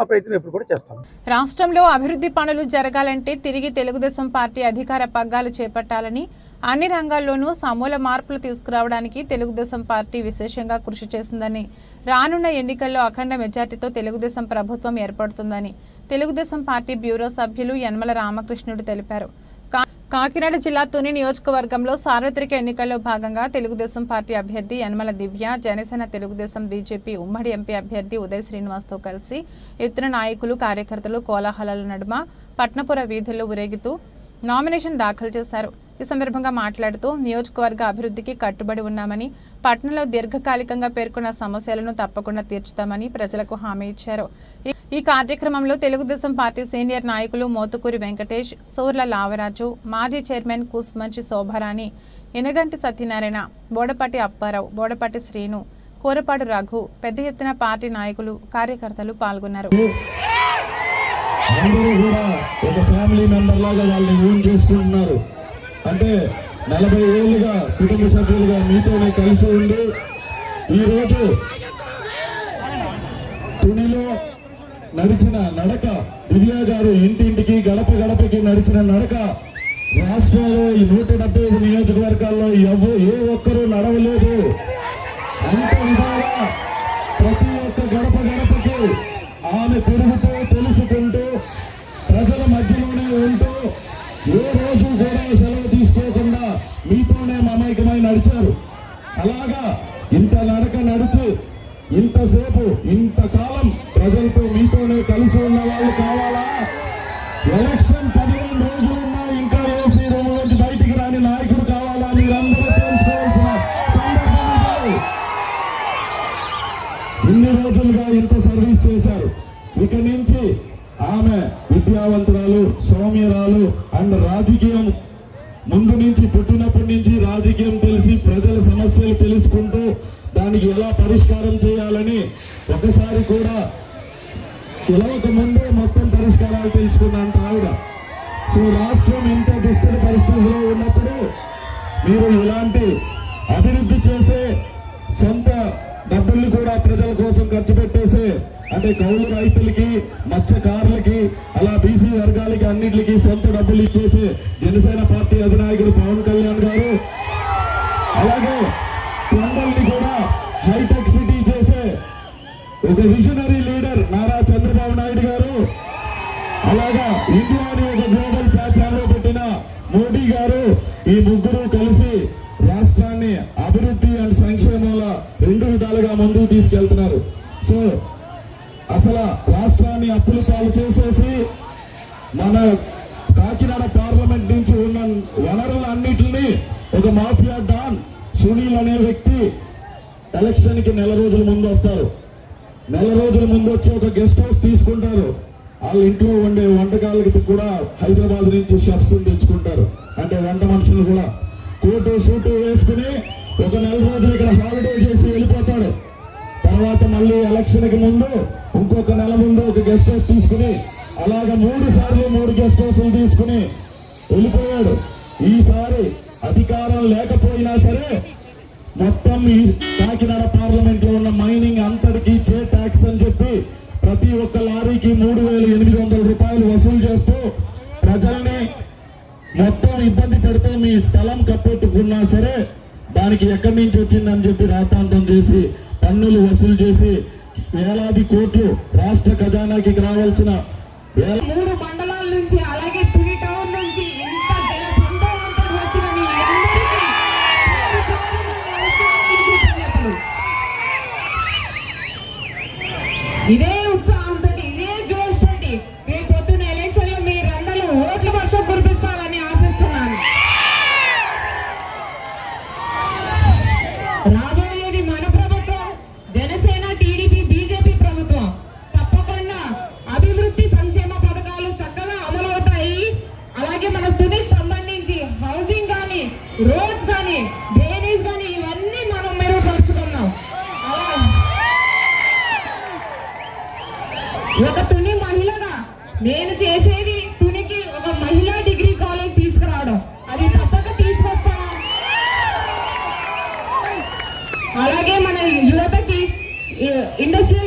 ఆ ప్రయత్నం ఎప్పుడు కూడా చేస్తాం. రాష్ట్రంలో అభివృద్ధి పనులు జరగాలంటే తిరిగి తెలుగుదేశం పార్టీ అధికార పగ్గాలు చేపట్టాలని అన్ని రంగాల్లోనూ సమూల మార్పులు తీసుకురావడానికి తెలుగుదేశం పార్టీ విశేషంగా కృషి చేసిందని రానున్న ఎన్నికల్లో అఖండ మెజార్టీతో తెలుగుదేశం ప్రభుత్వం ఏర్పడుతుందని తెలుగుదేశం పార్టీ బ్యూరో సభ్యులు యనమల రామకృష్ణుడు తెలిపారు. కాకినాడ జిల్లా తుని నియోజకవర్గంలో సార్వత్రిక ఎన్నికల్లో భాగంగా తెలుగుదేశం పార్టీ అభ్యర్థి యనమల దివ్య జనసేన తెలుగుదేశం బీజేపీ ఉమ్మడి ఎంపీ అభ్యర్థి ఉదయ్ శ్రీనివాస్తో కలిసి ఇతర నాయకులు కార్యకర్తలు కోలాహలాల నడుమ పట్నపుర వీధుల్లో ఊరేగుతూ నామినేషన్ దాఖలు చేశారు. ఈ సందర్భంగా మాట్లాడుతూ నియోజకవర్గ అభివృద్ధికి కట్టుబడి ఉన్నామని పట్టణంలో దీర్ఘకాలికంగా పేర్కొన్న సమస్యలను తప్పకుండా తీర్చుతామని ప్రజలకు హామీ ఇచ్చారు. ఈ- కార్యక్రమంలో తెలుగుదేశం పార్టీ సీనియర్ నాయకులు మోతుకూరి వెంకటేష్ సూర్ల లావరాజు మాజీ చైర్మన్ కుస్మంచి శోభారాణి ఎనగంటి సత్యనారాయణ బోడపాటి అప్పారావు బోడపాటి శ్రీను కూరపాడు రఘు పెద్ద ఎత్తున పార్టీ నాయకులు కార్యకర్తలు పాల్గొన్నారు. అందరూ కూడా ఒక ఫ్యామిలీ మెంబర్ లాగా వాళ్ళని ఓన్ చేసుకుంటున్నారు అంటే నలభై ఏళ్ళుగా కుటుంబ సభ్యులుగా మీతోనే కలిసి ఉండి ఈరోజు తునిలో నడిచిన నడక దివ్యా గారు ఇంటింటికి గడప గడపకి నడిచిన నడక. రాష్ట్రంలో ఈ నూట డెబ్బై ఐదు నియోజకవర్గాల్లో ఎవ్వ ఏ ఒక్కరూ నడవలేదు. అంత విధంగా ప్రతి ఒక్క గడప గడపకి ఆమె తిరుగుతూ తెలుసుకుంటూ ప్రజల మధ్యలోనే ఉంటూ ఏ రోజు కూడా సెలవు తీసుకోకుండా మీతోనే మమైకమై నడిచారు. అలాగా ఇంత నడక నడిచి ఇంతసేపు ఇంతకాలం ప్రజలతో మీతోనే కలిసి ఉన్న వాళ్ళు కావాలా? ఎలక్షన్ పదిహేను రోజులు ఉన్నా ఇంకా ఏసీ రూమ్ నుంచి బయటికి రాని నాయకుడు కావాలా? మీరందరూ తెలుసుకోవాల్సిన సందర్భం ఇన్ని రోజులుగా ఇంత సర్వీస్ చేశారు. ఇక నుంచి ఆమె విద్యావంతురాలు సౌమ్యరాలు అండ్ రాజకీయం ముందు నుంచి పుట్టినప్పటి నుంచి రాజకీయం తెలిసి ప్రజల సమస్యలు తెలుసుకుంటూ దానికి ఎలా పరిష్కారం చేయాలని ఒకసారి కూడా పిలవక ముందే మొత్తం పరిష్కారాలు తెలుసుకున్నాను ఆవిడ సో రాష్ట్రం ఇంత దుస్థిర పరిస్థితిలో ఉన్నప్పుడు మీరు ఇలాంటి అభివృద్ధి చేసే సొంత డబ్బుల్ని కూడా ప్రజల కోసం ఖర్చు పెట్టేసే అంటే కౌలు రైతులకి మత్స్యకారులకి అలా బీసీ వర్గాలకి అన్నిటికి సొంత డబ్బులు ఇచ్చేసే జనసేన పార్టీ అధినాయకుడు పవన్ కళ్యాణ్ గారు. అలాగే ఒక విజనరీ లీడర్ నారా చంద్రబాబు నాయుడు గారు. అలాగా ఇండియాని ఒక గ్లోబల్ ప్లాట్ఫామ్లో పెట్టిన మోడీ గారు ఈ ముగ్గురు కలిసి రాష్ట్రాన్ని అభివృద్ధి అండ్ సంక్షేమాల రెండు విధాలుగా ముందుకు తీసుకెళ్తున్నారు. సో అసలు రాష్ట్రాన్ని అప్పులు పాలు చేసేసి మన కాకినాడ పార్లమెంట్ నుంచి ఉన్న వనరులన్నిటిని ఒక మాఫియా డాన్ సునీల్ అనే వ్యక్తి ఎలక్షన్కి నెల రోజుల ముందు వస్తారు. నెల రోజుల ముందు వచ్చి ఒక గెస్ట్ హౌస్ తీసుకుంటారు. వాళ్ళ ఇంట్లో వండే వంటకాలకి కూడా హైదరాబాద్ నుంచి షెఫ్స్ తెచ్చుకుంటారు. అంటే వంట మనుషులు కూడా. కోటు సూటు వేసుకుని ఒక నెల రోజులు ఇక్కడ హాలిడే చేసి వెళ్ళిపోతాడు. తర్వాత మళ్ళీ ఎలక్షన్కి ముందు ఇంకొక నెల ముందు ఒక గెస్ట్ హౌస్ తీసుకుని అలాగ మూడు సార్లు మూడు గెస్ట్ హౌస్లు తీసుకుని వెళ్ళిపోయాడు. ఈసారి అధికారం లేకపోయినా సరే మొత్తం ఈ కాకినాడ పార్లమెంట్లో ఉన్న మైనింగ్ అంతటికి కప్పెట్టుకున్నా దానికి ఎక్కడి నుంచి వచ్చిందని చెప్పి రాతాంతం చేసి పన్నులు వసూలు చేసి వేలాది కోట్లు రాష్ట్ర ఖజానాకి రావాల్సిన మూడు మండలాల నుంచి అలాగే తుని టౌన్ నుంచి ఇంత వచ్చిన మీ ఇదే ఒక తుని మహిళగా నేను చేసేది తునికి ఒక మహిళా డిగ్రీ కాలేజ్ తీసుకురావడం. అది తప్పక తీసుకొస్తాను. అలాగే మన యువతకి ఇండస్ట్రియల్